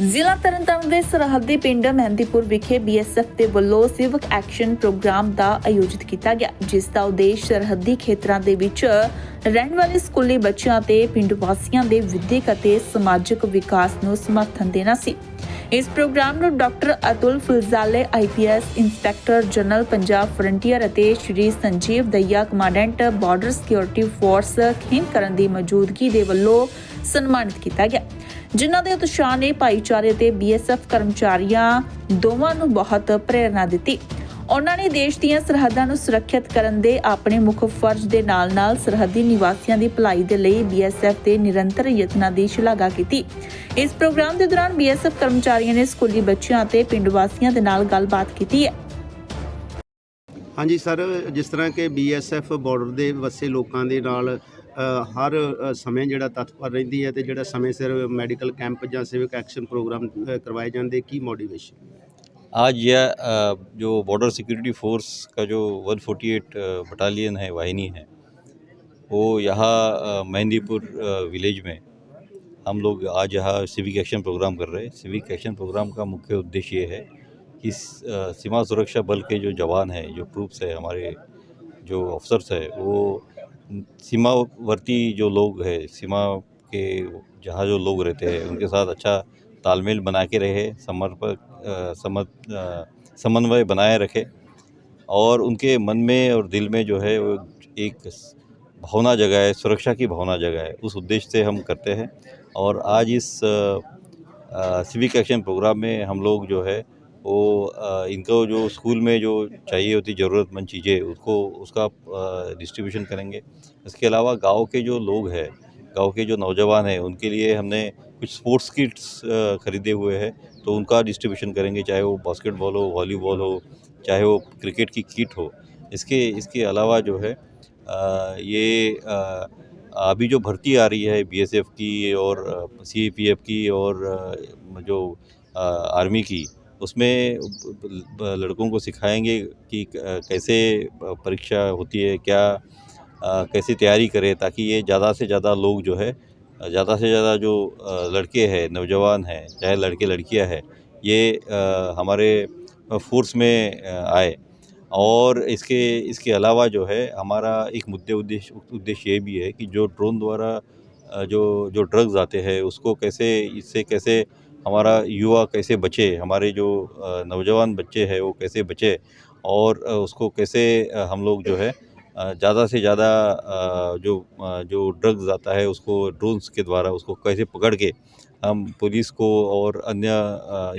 ਜ਼ਿਲ੍ਹਾ ਤਰਨਤਾਰਨ ਦੇ ਸਰਹੱਦੀ ਪਿੰਡ ਮਹਿੰਦੀਪੁਰ ਵਿਖੇ ਬੀਐਸਐਫ ਦੇ ਵੱਲੋਂ ਸਿਵਕ ਐਕਸ਼ਨ ਪ੍ਰੋਗਰਾਮ ਦਾ ਆਯੋਜਿਤ ਕੀਤਾ ਗਿਆ ਜਿਸ ਦਾ ਉਦੇਸ਼ ਸਰਹੱਦੀ ਖੇਤਰਾਂ ਦੇ ਵਿੱਚ ਰਹਿਣ ਵਾਲੇ ਸਕੂਲੀ ਬੱਚਿਆਂ ਤੇ ਪਿੰਡ ਵਾਸੀਆਂ ਦੇ ਵਿਦਿਅਕ ਅਤੇ ਸਮਾਜਿਕ ਵਿਕਾਸ ਨੂੰ ਸਮਰਥਨ ਦੇਣਾ ਸੀ ਇਸ ਪ੍ਰੋਗਰਾਮ ਨੂੰ doctor Atul Phulzale IPS inspector general Punjab frontier ਅਤੇ Shri Sanjeev Daiya commandant border security force ਕਰਨ ਦੀ ਮੌਜੂਦਗੀ ਦੇ ਵੱਲੋਂ ਸਨਮਾਨਿਤ ਕੀਤਾ ਗਿਆ ਜਿਨ੍ਹਾਂ ਦੇ ਉਤਸ਼ਾਹ ਨੇ ਭਾਈਚਾਰੇ ਤੇ ਬੀਐਸਐਫ ਕਰਮਚਾਰੀਆਂ ਦੋਵਾਂ ਨੂੰ ਬਹੁਤ ਪ੍ਰੇਰਣਾ ਦਿੱਤੀ ਉਹਨਾਂ ਨੇ ਦੇਸ਼ ਦੀਆਂ ਸਰਹੱਦਾਂ ਨੂੰ ਸੁਰੱਖਿਅਤ ਕਰਨ ਦੇ ਆਪਣੇ ਮੁੱਖ ਫਰਜ਼ ਦੇ ਨਾਲ-ਨਾਲ ਸਰਹੱਦੀ ਨਿਵਾਸੀਆਂ ਦੀ ਭਲਾਈ ਦੇ ਲਈ ਬੀਐਸਐਫ ਦੇ ਨਿਰੰਤਰ ਯਤਨਾਂ ਦੀ ਸ਼ਲਾਘਾ ਕੀਤੀ ਇਸ ਪ੍ਰੋਗਰਾਮ ਦੇ ਦੌਰਾਨ ਬੀਐਸਐਫ ਕਰਮਚਾਰੀਆਂ ਨੇ ਸਕੂਲੀ ਬੱਚਿਆਂ ਅਤੇ ਪਿੰਡ ਵਾਸੀਆਂ ਦੇ ਨਾਲ ਗੱਲਬਾਤ ਕੀਤੀ ਹੈ ਹਾਂਜੀ ਸਰ ਜਿਸ ਤਰ੍ਹਾਂ ਕਿ ਬੀਐਸਐਫ ਬਾਰਡਰ ਦੇ ਵਸੇ ਲੋਕਾਂ ਦੇ ਨਾਲ ਹਰ ਸਮੇਂ ਜਿਹੜਾ ਤਤਪਰ ਰਹਿੰਦੀ ਹੈ ਤੇ ਜਿਹੜਾ ਸਮੇਂ ਸਿਰ ਮੈਡੀਕਲ ਕੈਂਪ ਜਾਂ ਸਿਵਿਕ ਐਕਸ਼ਨ ਪ੍ਰੋਗਰਾਮ ਕਰਵਾਏ ਜਾਂਦੇ ਕੀ ਮੋਟੀਵੇਸ਼ਨ आज यह जो बॉर्डर सिक्योरिटी फोर्स का जो 148 बटालियन है वाहिनी है वो यहाँ मेहंदीपुर विलेज में हम लोग आज यहाँ सिविक एक्शन प्रोग्राम कर रहे हैं सिविक एक्शन प्रोग्राम का मुख्य उद्देश्य ये है कि सीमा सुरक्षा बल के जो जवान हैं जो ट्रूप्स है हमारे जो अफसर्स है वो सीमावर्ती जो लोग हैं सीमा के जहाँ जो लोग रहते हैं उनके साथ अच्छा तालमेल बना के रहे समर्पक समर्थ समन्वय बनाए रखे और उनके मन में और दिल में जो है वो एक भावना जगह है सुरक्षा की भावना जगह है उस उद्देश्य से हम करते हैं और आज इस सिविक एक्शन प्रोग्राम में हम लोग जो है वो इनको जो स्कूल में जो चाहिए होती ज़रूरतमंद चीज़ें उसको उसका डिस्ट्रीब्यूशन करेंगे इसके अलावा गांव के जो लोग हैं गांव के जो नौजवान हैं उनके लिए हमने कुछ स्पोर्ट्स किट्स ख़रीदे हुए हैं तो उनका डिस्ट्रीब्यूशन करेंगे चाहे वो बास्केटबॉल हो वॉलीबॉल हो चाहे वो क्रिकेट की किट हो इसके इसके अलावा जो है आ, ये आ, अभी जो भर्ती आ रही है बी की और सी की और जो आ, आर्मी की उसमें लड़कों को सिखाएंगे कि कैसे परीक्षा होती है क्या कैसे तैयारी करें ताकि ये ज़्यादा से ज़्यादा लोग जो है ज़्यादा से ज़्यादा जो लड़के हैं नौजवान हैं चाहे लड़के लड़कियां हैं ये हमारे फोर्स में आए और इसके इसके अलावा जो है हमारा एक मुद्दे उद्देश्य उद्देश्य ये भी है कि जो ड्रोन द्वारा जो जो ड्रग्स आते हैं उसको कैसे इससे कैसे हमारा युवा कैसे बचे हमारे जो नौजवान बच्चे हैं वो कैसे बचे और उसको कैसे हम लोग जो है ज़्यादा से ज़्यादा जो जो ड्रग्स आता है उसको ड्रोन्स के द्वारा उसको कैसे पकड़ के हम पुलिस को और अन्य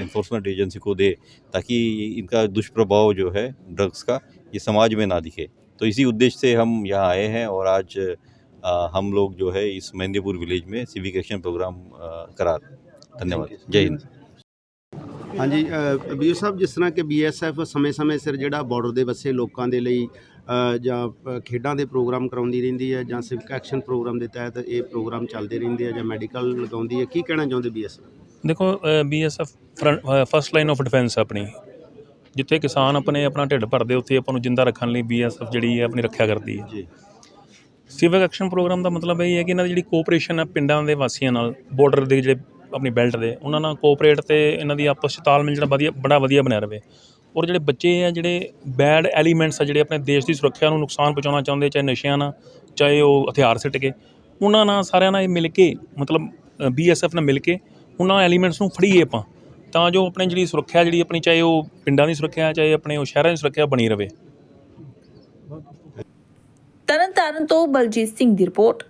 इन्फोर्समेंट एजेंसी को दे ताकि इनका दुष्प्रभाव जो है ड्रग्स का ये समाज में ना दिखे तो इसी उद्देश्य से हम यहाँ आए हैं और आज आ, हम लोग जो है इस मेहंदीपुर विलेज में सिविक एक्शन प्रोग्राम करा रहे हैं ਧੰਨਵਾਦ ਜੈ ਹਿੰਦ ਹਾਂਜੀ ਵੀਰ ਸਾਹਿਬ ਜਿਸ ਤਰ੍ਹਾਂ ਕਿ ਬੀਐਸਐਫ ਸਮੇਂ-ਸਮੇਂ ਸਿਰ ਜਿਹੜਾ ਬਾਰਡਰ ਦੇ ਵਸੇ ਲੋਕਾਂ ਦੇ ਲਈ ਜਾਂ ਖੇਡਾਂ ਦੇ ਪ੍ਰੋਗਰਾਮ ਕਰਾਉਂਦੀ ਰਹਿੰਦੀ ਹੈ ਜਾਂ ਸਿਵਕ ਐਕਸ਼ਨ ਪ੍ਰੋਗਰਾਮ ਦੇ ਤਹਿਤ ਇਹ ਪ੍ਰੋਗਰਾਮ ਚੱਲਦੇ ਰਹਿੰਦੇ ਆ ਜਾਂ ਮੈਡੀਕਲ ਲਗਾਉਂਦੀ ਹੈ ਕੀ ਕਹਿਣਾ ਚਾਹੁੰਦੇ ਬੀਐਸਐਫ ਦੇਖੋ BSF first line of defence ਆਪਣੀ ਜਿੱਥੇ ਕਿਸਾਨ ਆਪਣੇ ਆਪਣਾ ਢਿੱਡ ਭਰਦੇ ਉੱਥੇ ਆਪਾਂ ਨੂੰ ਜਿੰਦਾ ਰੱਖਣ ਲਈ ਬੀਐਸਐਫ ਜਿਹੜੀ ਹੈ ਆਪਣੀ ਰੱਖਿਆ ਕਰਦੀ ਹੈ ਜੀ ਸਿਵਕ ਐਕਸ਼ਨ ਪ੍ਰੋਗਰਾਮ ਦਾ ਮਤਲਬ ਇਹ ਹੈ ਕਿ ਇਹਨਾਂ ਦੀ ਜਿਹੜੀ ਕੋਆਪਰੇਸ਼ਨ ਹੈ ਪਿੰਡਾਂ ਦੇ ਵਾਸੀਆਂ ਨਾਲ ਬਾਰਡਰ ਦੇ ਜਿਹੜੇ ਆਪਣੀ ਬੈਲਟ ਦੇ ਉਹਨਾਂ ਨਾਲ ਕੋਆਪਰੇਟ ਤੇ ਇਹਨਾਂ ਦੀ ਆਪਸ ਵਿੱਚ ਤਾਲਮੇਲ ਜਿਹੜਾ ਵਧੀਆ ਬੜਾ ਵਧੀਆ ਬਣਿਆ ਰਵੇ ਔਰ ਜਿਹੜੇ ਬੱਚੇ ਆ ਜਿਹੜੇ ਬੈਡ ਐਲੀਮੈਂਟਸ ਆ ਜਿਹੜੇ ਆਪਣੇ ਦੇਸ਼ ਦੀ ਸੁਰੱਖਿਆ ਨੂੰ ਨੁਕਸਾਨ ਪਹੁੰਚਾਉਣਾ ਚਾਹੁੰਦੇ ਚਾਹੇ ਨਸ਼ਿਆਂ ਨਾਲ ਚਾਹੇ ਉਹ ਹਥਿਆਰ ਸਿੱਟ ਕੇ ਉਹਨਾਂ ਨਾਲ ਸਾਰਿਆਂ ਨਾਲ ਮਿਲ ਕੇ ਮਤਲਬ ਬੀਐਸਐਫ ਨਾਲ ਮਿਲ ਕੇ ਉਹਨਾਂ ਐਲੀਮੈਂਟਸ ਨੂੰ ਫੜੀਏ ਆਪਾਂ ਤਾਂ ਜੋ ਆਪਣੇ ਜਿਹੜੀ ਸੁਰੱਖਿਆ ਜਿਹੜੀ ਆਪਣੀ ਚਾਹੇ ਉਹ ਪਿੰਡਾਂ ਦੀ ਸੁਰੱਖਿਆ ਚਾਹੇ ਆਪਣੇ ਉਹ ਸ਼ਹਿਰਾਂ ਦੀ ਸੁਰੱਖਿਆ ਬਣੀ ਰਵੇ ਤਰਨਤਾਰਨ ਤੋਂ ਬਲਜੀਤ ਸਿੰਘ ਦੀ ਰਿਪੋਰਟ